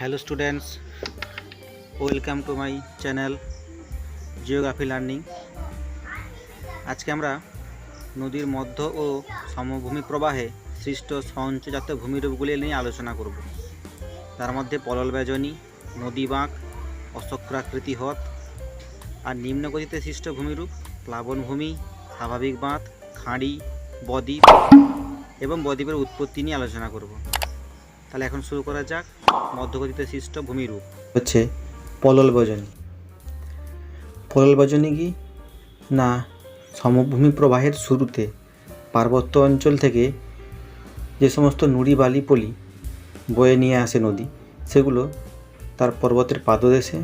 Hello students welcome to my channel geography learning আজকে আমরা নদীর মধ্য ও সমভূমি প্রবাহে সৃষ্ট সঞ্চয়জাত ভূমিরূপগুলি নিয়ে আলোচনা করব। তার মধ্যে পলল বেজনী, নদী বাঁক অচক্রাকৃতি হ্রদ আর নিম্নগতিতে সৃষ্ট ভূমিরূপ প্লাবনভূমি স্বাভাবিক বাঁধ, খাঁড়ি, বদ্বীপ এবং বদ্বীপের উৎপত্তি নিয়ে আলোচনা করব। তাহলে এখন শুরু করা যাক মধ্যগতিতে সৃষ্ট ভূমিরূপ। হচ্ছে পলল বজনী। পলল বজনী কি? না, সমভূমি প্রবাহের শুরুতে পার্বত্য অঞ্চল থেকে যে সমস্ত নুড়ি বালি পলি বয়ে নিয়ে আসে নদী, সেগুলো তার পর্বতের পাদদেশে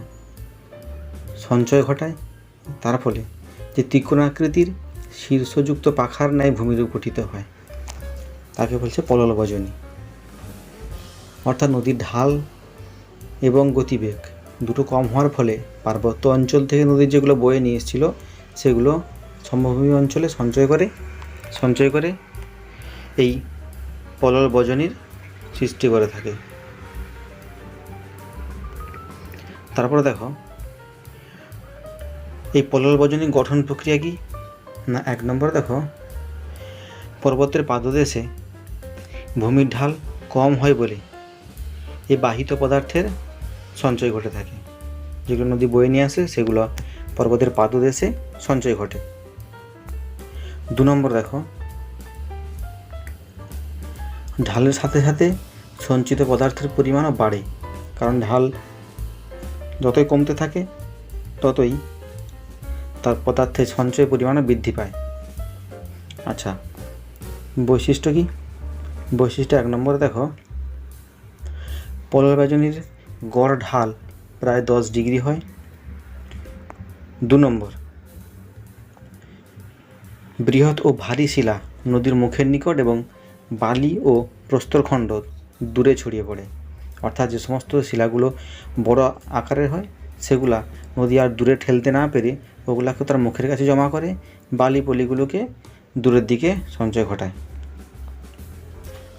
সঞ্চয় ঘটায়। তার ফলে যে ত্রিকোণাকৃতির শীর্ষযুক্ত পাখার ন্যায় ভূমিরূপ গঠিত হয়, তাকে বলছে পলল বজনী। অর্থাৎ নদীর ঢাল এবং গতিবেগ দুটো কম হওয়ার ফলে পার্বত্য অঞ্চল থেকে নদীর যেগুলো বয়ে নিয়ে এসেছিল, সেগুলো সমভূমি অঞ্চলে সঞ্চয় করে সঞ্চয় করে এই পলল বজনীর সৃষ্টি করে থাকে। তারপরে দেখো, এই পলল বজনীর গঠন প্রক্রিয়া কি? না, এক নম্বর দেখো, পর্বতের পাদদেশে ভূমির ঢাল কম হয় বলে এই বাহিত পদার্থের সঞ্চয় ঘটে থাকে। যেগুলো নদী বয়ে নিয়ে আসে, সেগুলো পর্বতের পাদদেশে সঞ্চয় ঘটে। দু নম্বর দেখো। ঢালের সাথে সাথে সঞ্চিত পদার্থের পরিমাণও বাড়ে, কারণ ঢাল যতই কমতে থাকে, ততই তার পদার্থের সঞ্চয় পরিমাণও বৃদ্ধি পায়। আচ্ছা বৈশিষ্ট্য কি? বৈশিষ্ট্য এক নম্বরে দেখো। পলল বেজনীর গড় ঢাল প্রায় দশ ডিগ্রি হয়। দু নম্বর। বৃহৎ ও ভারী শিলা নদীর মুখের নিকট এবং বালি ও প্রস্তরখণ্ড দূরে ছড়িয়ে পড়ে। অর্থাৎ যে সমস্ত শিলাগুলো বড় আকারের হয়, সেগুলা নদী আর দূরে ঠেলতে না পেরে ওগুলাকে তার মুখের কাছে জমা করে, বালি পলিগুলোকে দূরের দিকে সঞ্চয় ঘটায়।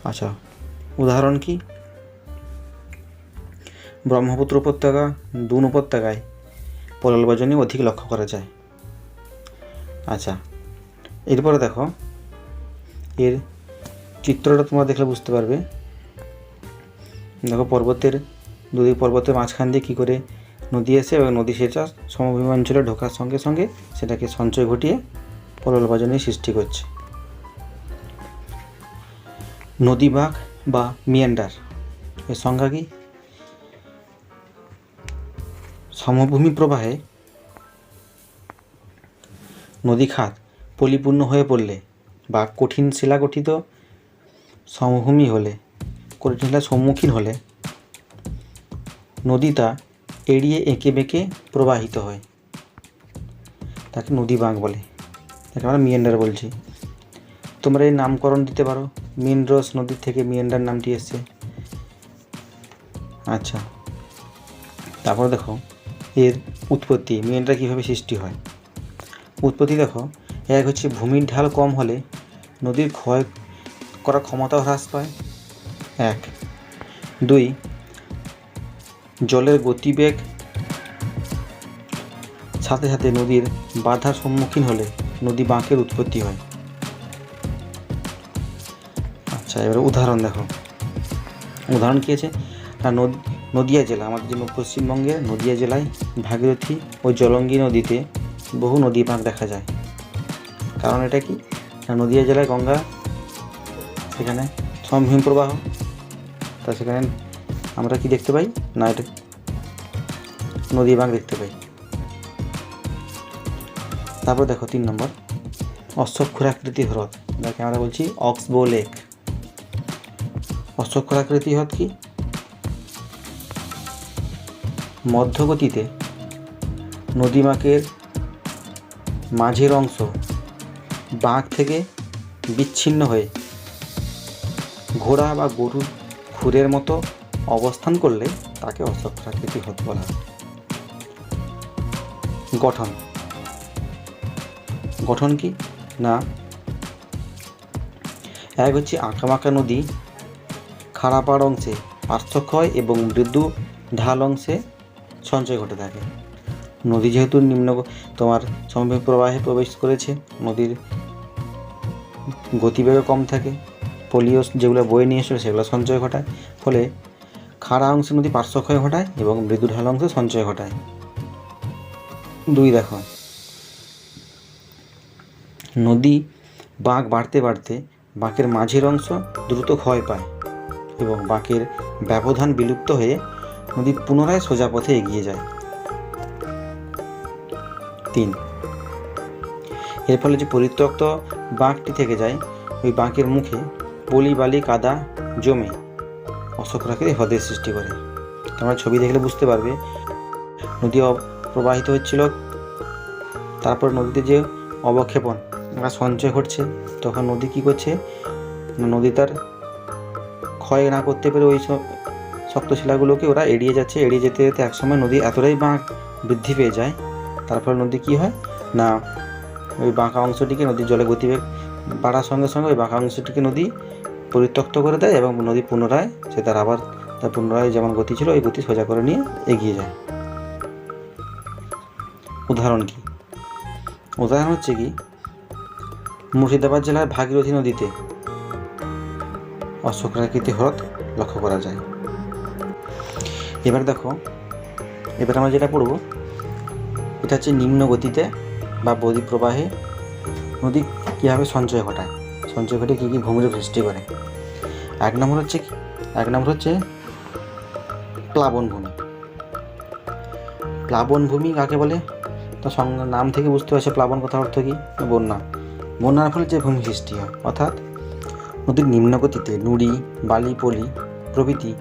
আচ্ছা উদাহরণ কি? ব্রহ্মপুত্র উপত্যকা, দুন উপত্যকায় পলল বজনী অধিক লক্ষ্য করা যায়। আচ্ছা এরপরে দেখো, এর চিত্রটা তোমরা দেখলে বুঝতে পারবে। দেখো, পর্বতের, দুই পর্বতের মাঝখান দিয়ে কী করে নদী এসে এবং নদী সেটা সমভূমি অঞ্চলে ঢোকার সঙ্গে সঙ্গে সেটাকে সঞ্চয় ঘটিয়ে পলল বজনী সৃষ্টি করছে। নদী বাঁক বা মিয়ান্ডার, এর সংজ্ঞা কি? সমভূমি প্রবাহে নদী খাত পরিপূর্ণ হয়ে পড়লে বা কঠিন শিলা গঠিত সমভূমি হলে, কঠিন শিলার সম্মুখীন হলে নদীটা এড়িয়ে এঁকে বেঁকে প্রবাহিত হয়। তাকে নদী বাঁক বলে। তাকে আমরা মিয়েন্ডার বলছি। তোমরা এই নামকরণ দিতে পারো। মিনরস নদীর থেকে মিয়েন্ডার নামটি এসছে। আচ্ছা। তারপর দেখো এর উৎপত্তি মিয়েন্ডার কীভাবে সৃষ্টি হয়? উৎপত্তি দেখো, এক হচ্ছে ভূমির ঢাল কম হলে নদীর ক্ষয় করার ক্ষমতা হ্রাস পায়। এক। দুই, জলের গতিবেগ সাথে সাথে নদীর বাধার সম্মুখীন হলে নদী বাঁকের উৎপত্তি হয়। আচ্ছা এবার উদাহরণ দেখো। উদাহরণ কী আছে? না নদ- নদিয়া জেলা, আমাদের যে পশ্চিমবঙ্গের নদিয়া জেলায় ভাগীরথী ও জলঙ্গি নদীতে বহু নদী বাঁক দেখা যায়। কারণ এটা কি? নদিয়া জেলায় গঙ্গা, সেখানে সমভূমি প্রবাহ, তা সেখানে আমরা কি দেখতে পাই? না, এটা নদী বাঁক দেখতে পাই। তারপর দেখো তিন নম্বর অশ্বক্ষুরাকৃতি হ্রদ, যাকে আমরা বলছি অক্সবো লেক। অশ্বক্ষুরাকৃতি হ্রদ কি? মধ্যগতিতে নদীমাকের মাঝের অংশ বাঁক থেকে বিচ্ছিন্ন হয়ে ঘোড়া বা গরুর খুরের মতো অবস্থান করলে তাকে অশ্বক্ষুরাকৃতি হ্রদ বলা হয়। গঠন। গঠন কি? না। এক হচ্ছে আঁকাবাঁকা নদী খাড়াপাড় অংশে পার্থক্য হয় এবং মৃদু ঢাল অংশে সঞ্চয় ঘটে থাকে। নদী যেহেতু নিম্ন তোমার সমভূমি প্রবাহে প্রবেশ করেছে, নদীর গতিবেগও কম থাকে, পলিও যেগুলো বয়ে নিয়ে এসেছিল সেগুলো সঞ্চয় ঘটায়, ফলে খাড়া অংশে নদী পার্শ্বক্ষয় ঘটায় এবং মৃদু ঢাল অংশে সঞ্চয় ঘটায়। দুই দেখো। নদী বাঁক বাড়তে বাড়তে বাঁকের মাঝের অংশ দ্রুত ক্ষয় পায় এবং বাঁকের ব্যবধান বিলুপ্ত হয়ে নদী পুনরায় সোজা পথে এগিয়ে যায়। তিন। এর ফলে যে পরিত্যক্ত বাঁকটি থেকে যায়, ওই বাঁকের মুখে পলি, বালি, কাদা জমে অশোকরাকে হ্রদের সৃষ্টি করে। তোমরা ছবি দেখলে বুঝতে পারবে, নদী প্রবাহিত হচ্ছিল, তারপর নদীতে যে অবক্ষেপণ বা সঞ্চয় ঘটছে, তখন নদী কী করছে? নদী তার ক্ষয় না করতে পেরে ওই সব শক্ত শিলাগুলোকে ওরা এড়িয়ে যাচ্ছে, এড়িয়ে যেতে যেতে একসময় নদী এতটাই বাঁক বৃদ্ধি পেয়ে যায়, তার ফলে নদী কী হয়? না, ওই বাঁকা অংশটিকে নদীর জলে গতিবেগ বাড়ার সঙ্গে সঙ্গে ওই বাঁকা অংশটিকে নদী পরিত্যক্ত করে দেয় এবং নদী পুনরায়, সে তার আবার তার পুনরায় যেমন গতি ছিল, ওই গতি সোজা করে নিয়ে এগিয়ে যায়। উদাহরণ কি? উদাহরণ হচ্ছে কি, মুর্শিদাবাদ জেলার ভাগীরথী নদীতে অশোকরাকৃতি হ্রদ লক্ষ্য করা যায়। এবার দেখো, এবার আমরা যেটা পড়ব, এটা হচ্ছে নিম্ন গতিতে বা বদি প্রবাহে নদী কীভাবে সঞ্চয় ঘটায়, সঞ্চয় ঘটে কী কী ভূমির সৃষ্টি করে। এক নম্বর হচ্ছে কি? এক নম্বর হচ্ছে প্লাবন ভূমি প্লাবন ভূমি কাকে বলে? তো নাম থেকে বুঝতে পারছে প্লাবন কথার অর্থ কী? বন্যা। বন্যার ফলে যে ভূমি সৃষ্টি হয়, অর্থাৎ নদীর নিম্নগতিতে নুড়ি, বালি, পলি প্রভৃতি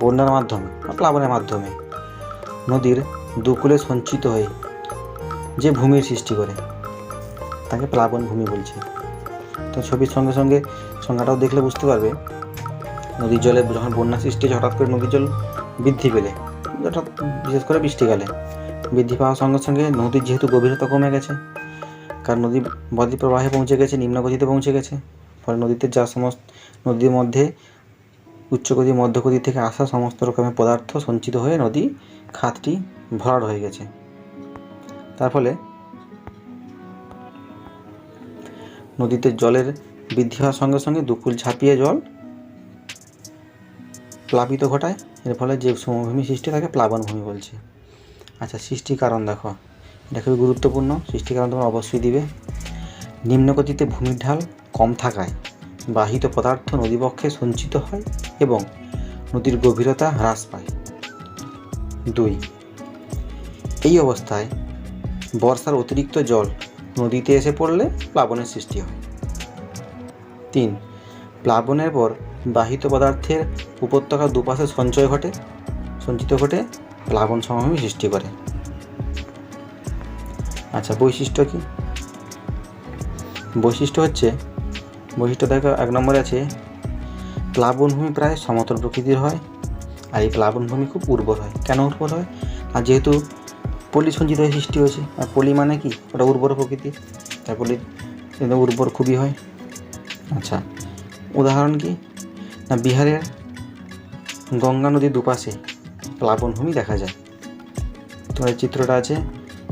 বন্যার মাধ্যমে, বা প্লাবনের মাধ্যমে। নদীর দুকুলে সঞ্চিত হয়ে যে ভূমির সৃষ্টি করে, তাকে প্লাবন ভূমি বলছে। তো ছবির সঙ্গে সঙ্গে সংজ্ঞাটাও দেখলে বুঝতে পারবে, নদীর জলে যখন বন্যা সৃষ্টি হঠাৎ করে নদীর জল বৃদ্ধি পেলে, হঠাৎ বিশেষ করে বৃষ্টিকালে বৃদ্ধি পাওয়ার সঙ্গে সঙ্গে নদীর যেহেতু গভীরতা কমে গেছে, কারণ নদী বদ্বী প্রবাহে পৌঁছে গেছে, নিম্নগতিতে পৌঁছে গেছে, ফলে নদীতে যা সমস্ত, নদীর মধ্যে উচ্চগতি, মধ্যগতি থেকে আসা সমস্ত রকমের পদার্থ সঞ্চিত হয়ে নদী খাতটি ভরাট হয়ে গেছে। তার ফলে নদীতে জলের বৃদ্ধি হওয়ার সঙ্গে সঙ্গে দুকুল ঝাঁপিয়ে জল প্লাবিত ঘটায়। এর ফলে যে সমভূমি সৃষ্টি তাকে প্লাবন ভূমি বলছে। আচ্ছা সৃষ্টি কারণ দেখো। এটা খুবই গুরুত্বপূর্ণ। সৃষ্টি কারণ তোমরা অবশ্যই দিবে। নিম্নগতিতে ভূমির ঢাল কম থাকায় বাহিত পদার্থ নদীবক্ষে সঞ্চিত হয়। এবং নদীর গভীরতা হ্রাস পায়। দুই, এই অবস্থায় বর্ষার অতিরিক্ত জল নদীতে এসে পড়লে প্লাবনের সৃষ্টি হয়। তিন, প্লাবনের পর বাহিত পদার্থের উপত্যকার দুপাশে সঞ্চয় ঘটে, সঞ্চিত ঘটে, প্লাবন সমভূমি সৃষ্টি করে। আচ্ছা বৈশিষ্ট্য কি? বৈশিষ্ট্য হচ্ছে, বৈশিষ্ট্য দেখো, এক নম্বরে আছে প্লাবনভূমি প্রায় সমতল প্রকৃতির হয়, আর এই প্লাবনভূমি খুব উর্বর হয়। কেন উর্বর হয়? আর যেহেতু পলি সঞ্চিত হয়ে সৃষ্টি হয়েছে, আর পলি মানে কি? ওটা উর্বর প্রকৃতি তার পলি উর্বর খুবই হয়। আচ্ছা উদাহরণ কি? না, বিহারের গঙ্গা নদীর দুপাশে প্লাবনভূমি দেখা যায়। তোমার এই চিত্রটা আছে,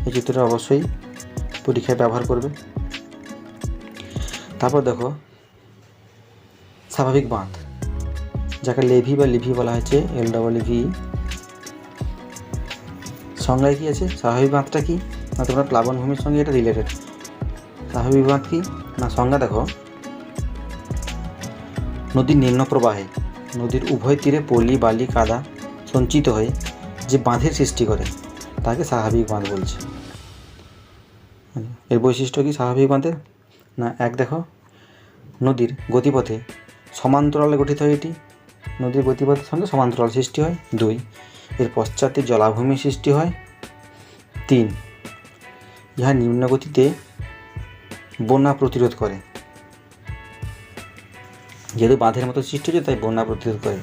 এই চিত্রটা অবশ্যই পরীক্ষায় ব্যবহার করবে। তারপর দেখো, স্বাভাবিক বাঁধ। যাকে লেভি বা লিভি বলা হয়েছে এল ডবল ভি সংজ্ঞায় কি আছে? স্বাভাবিক বাঁধটা কি? না, তোমরা প্লাবনভূমির সঙ্গে এটা রিলেটেড স্বাভাবিক বাঁধ কি? না, সংজ্ঞা দেখো। নদীর নিম্ন প্রবাহে, নদীর উভয় তীরে পলি, বালি, কাদা সঞ্চিত হয়ে যে বাঁধের সৃষ্টি করে, তাকে স্বাভাবিক বাঁধ বলছে। এর বৈশিষ্ট্য কি স্বাভাবিক বাঁধের? না, এক দেখো। নদীর গতিপথে সমান্তরালে গঠিত হয় এটি নদীর গতিপথের সঙ্গে সমান্তরাল সৃষ্টি হয়। দুই, এর পশ্চাতে জলাভূমি সৃষ্টি হয়। তিন, ইহা নিম্ন গতিতে বন্যা প্রতিরোধ করে। যেহেতু বাঁধের মতো সৃষ্টি হচ্ছে, তাই বন্যা প্রতিরোধ করে।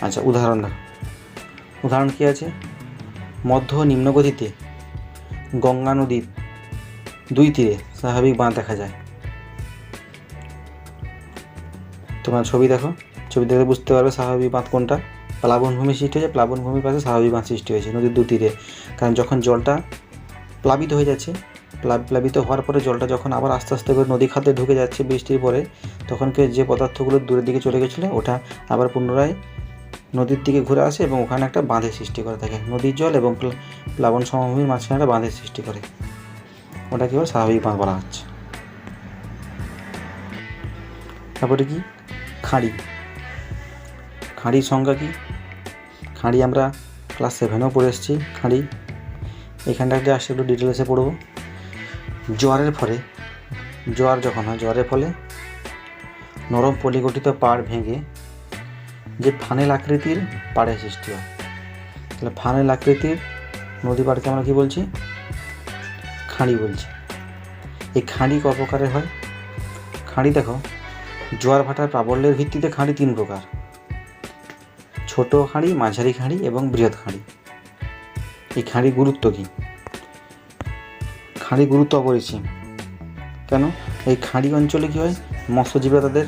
আচ্ছা উদাহরণ উদাহরণ কী আছে? মধ্য ও নিম্ন গতিতে গঙ্গা নদীর দুই তীরে স্বাভাবিক বাঁধ দেখা যায়। তোমার ছবি দেখো। ছবি দেখে বুঝতে পারবে স্বাভাবিক বাঁধ কোনটা। প্লাবনভূমি সৃষ্টি হয়েছে প্লাবনভূমির পাশে স্বাভাবিক বাঁধ সৃষ্টি হয়েছে নদীর দু তীরে। কারণ যখন জলটা প্লাবিত হয়ে যাচ্ছে, প্লা- প্লাবিত হওয়ার পরে জলটা যখন আবার আস্তে আস্তে করে নদী খাতে ঢুকে যাচ্ছে বৃষ্টির পরে তখনকে যে পদার্থগুলো দূরের দিকে চলে গেছিল, ওটা আবার পুনরায় নদীর দিকে ঘুরে আসে এবং ওখানে একটা বাঁধের সৃষ্টি করে থাকে। নদীর জল এবং প্লাবন সমভূমির মাঝখানে একটা বাঁধের সৃষ্টি করে। ওটা কি স্বাভাবিক বাঁধ বলা হচ্ছে। তারপরে কি? খাঁড়ি। খাঁড়ির সংজ্ঞা কি? খাঁড়ি আমরা ক্লাস সেভেনেও পড়ে এসেছি, খাঁড়ি। এখানটাতে আসলে একটু ডিটেলসে পড়ব। জোয়ারের ফলে, জোয়ার যখন হয়, জোয়ারের ফলে নরম পলিগঠিত পাড় ভেঙে যে ফানেল আকৃতির পাড়ের সৃষ্টি হয়। তাহলে ফানেল আকৃতির নদী পাড়কে আমরা কি বলছি? খাঁড়ি বলছি। এই খাঁড়ি ক হয়? খাঁড়ি দেখো, জোয়ার ভাটার প্রাবল্যের ভিত্তিতে খাঁড়ি তিন প্রকার। ছোট খাঁড়ি মাঝারি খাঁড়ি এবং বৃহৎ খাঁড়ি। এই খাঁড়ি গুরুত্ব কী? খাঁড়ি গুরুত্ব অপরিসীম। কেন? এই খাঁড়ি অঞ্চলে কী হয়? মৎস্যজীবীরা তাদের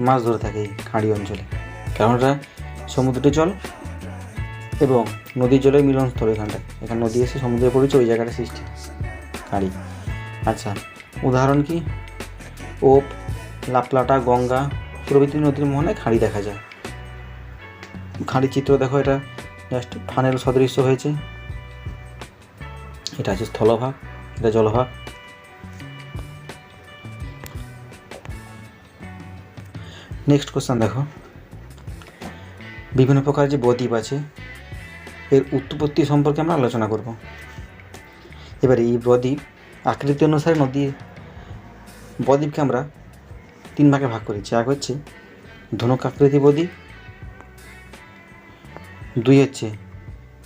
মাছ ধরে থাকে এই খাঁড়ি অঞ্চলে। কারণ সমুদ্রের জল এবং নদীর জলের মিলনস্থল এখানটা। এখানে নদী এসে সমুদ্রে পড়েছে ওই জায়গাটা সৃষ্টি। খাঁড়ি। আচ্ছা উদাহরণ কি? ওপ, লাপলাটা, গঙ্গা প্রভৃতি নদীর মোহনায় খাঁড়ি দেখা যায়। খাঁড়ি চিত্র দেখো এটা। জাস্ট ফানেল সদৃশ্য হয়েছে। এটা আছে স্থলভাগ, এটা জলভাগ। নেক্সট কোশ্চেন দেখো। বিভিন্ন প্রকার যে বদ্বীপ আছে, এর উৎপত্তি সম্পর্কে আমরা আলোচনা করব। এবারে এই বদ্বীপ আকৃতি অনুসারে নদী বদ্বীপকে আমরা তিন ভাগে ভাগ করেছি। এক হচ্ছে ধনুক আকৃতি বদ্বীপ দুই হচ্ছে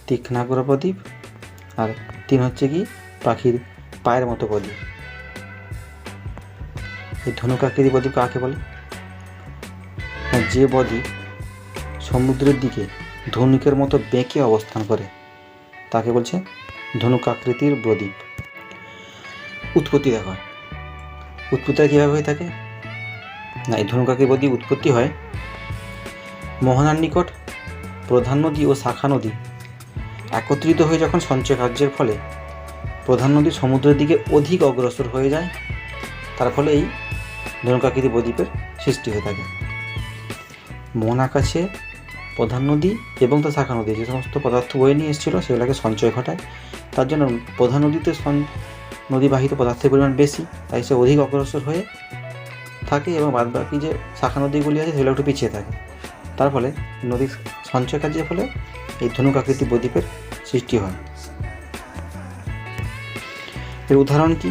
তীক্ষ্ণাগ্র প্রদীপ আর তিন হচ্ছে কি পাখির পায়ের মতো প্রদীপ। এই ধনুক আকৃতি প্রদীপ কাকে বলে? যে বদ্বীপ সমুদ্রের দিকে ধনুকের মতো বেঁকে অবস্থান করে, তাকে বলছে ধনুক আকৃতির প্রদীপ। উৎপত্তি দেখা। উৎপত্তিটা কীভাবে হয়ে থাকে? না, এই ধনুক আকৃতি প্রদীপ উৎপত্তি হয় মোহনার নিকট প্রধান নদী ও শাখা নদী একত্রিত হয়ে যখন সঞ্চয় কার্যের ফলে প্রধান নদী সমুদ্রের দিকে অধিক অগ্রসর হয়ে যায়, তার ফলে এই ধনুকাকৃতি বদ্বীপের সৃষ্টি হয়ে থাকে। মন আকাশে প্রধান নদী এবং তার শাখা নদী যে সমস্ত পদার্থ বয়ে নিয়ে এসেছিল, সেগুলোকে সঞ্চয় ঘটায়। তার জন্য প্রধান নদীতে নদীবাহিত পদার্থের পরিমাণ বেশি, তাই সে অধিক অগ্রসর হয়ে থাকে এবং বাদবাকি যে শাখা নদীগুলি আছে, সেগুলো একটু পিছিয়ে থাকে। তার ফলে নদীর সঞ্চয় কার্যের ফলে এই ধনুক আকৃতি বদ্বীপের সৃষ্টি হয়। এর উদাহরণ কি?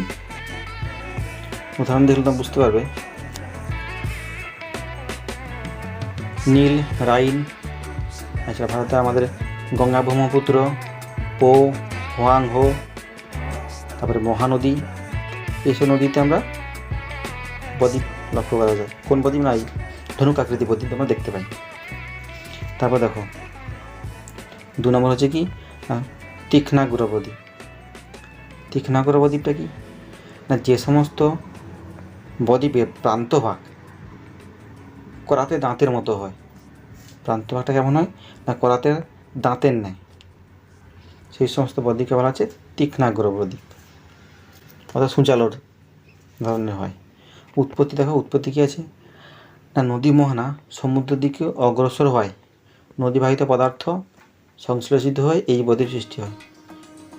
উদাহরণ দেখলে তোমরা বুঝতে পারবে। নীল, রাইন, এছাড়া ভারতে আমাদের গঙ্গা ব্রহ্মপুত্র, পো হোয়াং হো তারপরে মহানদী এইসব নদীতে আমরা বদ্বীপ লক্ষ্য করা যায়। কোন বদ্বীপ নাই? ধনুক আকৃতি বদ্বীপ আমরা দেখতে পাই। তারপর দেখো দু নম্বর হচ্ছে কি? আহ, তীক্ষ্ণাগ্র প্রদীপ তীক্ষ্ণাগ্র প্রদীপটা কি? না যে সমস্ত বদ্বীপের প্রান্তভাগ করাতে দাঁতের মতো হয়। প্রান্তভাগটা কেমন হয়? না করাতে দাঁতের নেয় সেই সমস্ত বদ্বীপকে বলা হচ্ছে তীক্ষ্ণাগ্র প্রদীপ অর্থাৎ সূচালোর ধরনের হয়। উৎপত্তি দেখো উৎপত্তি কী আছে? না নদী মোহনা সমুদ্রের দিকে অগ্রসর হয়। নদীবাহিত পদার্থ সংশ্লেষিত হয়ে এই বদ্বীপ সৃষ্টি হয়।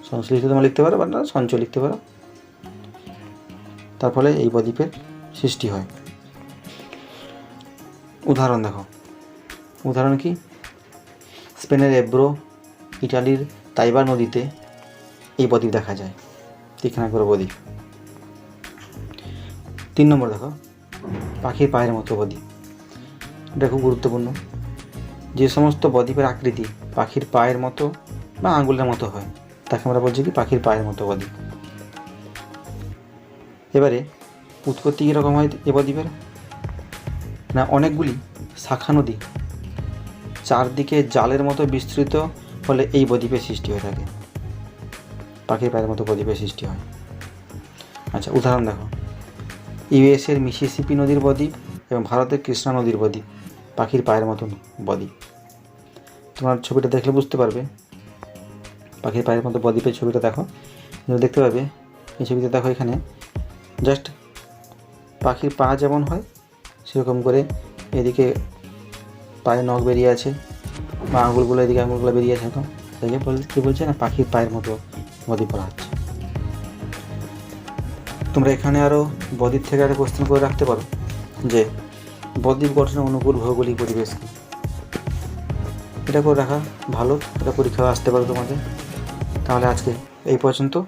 সংশ্লেষিত তোমরা লিখতে পারো বা না, সঞ্চয় লিখতে পারো। তার ফলে এই বদ্বীপের সৃষ্টি হয়। উদাহরণ দেখো। উদাহরণ কি? স্পেনের এব্রো, ইটালির তাইবার নদীতে এই বদ্বীপ দেখা যায়। তীক্ষ্ণাগ্র বদ্বীপ। তিন নম্বর দেখো। পাখির পায়ের মতো বদ্বীপ। এটা খুব গুরুত্বপূর্ণ। যে সমস্ত বদ্বীপের আকৃতি পাখির পায়ের মতো বা আঙ্গুলের মতো হয়, তাকে আমরা বলছি কি পাখির পায়ের মতো বদ্বীপ। এবারে উৎপত্তি কীরকম হয় এ বদ্বীপের? না, অনেকগুলি শাখা নদী চারদিকে জালের মতো বিস্তৃত ফলে এই বদ্বীপের সৃষ্টি হয়ে থাকে। পাখির পায়ের মতো বদ্বীপের সৃষ্টি হয়। আচ্ছা উদাহরণ দেখো। ইউএসের মিসিসিপি নদীর বদ্বীপ এবং ভারতের কৃষ্ণা নদীর বদ্বীপ পাখির পায়ের মতন বদ্বীপ। তোমার ছবিটা দেখলে বুঝতে পারবে। পাখির পায়ের মতো বদ্বীপের ছবিটা দেখো। দেখতে পাবে, এই ছবিতে দেখো এখানে জাস্ট পাখির পা যেমন হয়, সেরকম করে এদিকে পায়ে নখ বেরিয়ে আছে, বা আঙুলগুলো এদিকে আঙুলগুলো বেরিয়ে আছে এখন তাই বল, কী বলছে না, পাখির পায়ের মতো বদ্বীপ করা হচ্ছে। তোমরা এখানে আরও বদ্বীপ থেকে একটা কোশ্চেন করে রাখতে পারো যে বদ্বীপ গঠনের অনুকূল ভৌগোলিক পরিবেশ কী? করে রাখা ভালো এটা পরীক্ষা আসতে পারে তোমাদের। তাহলে আজকে এই পর্যন্ত।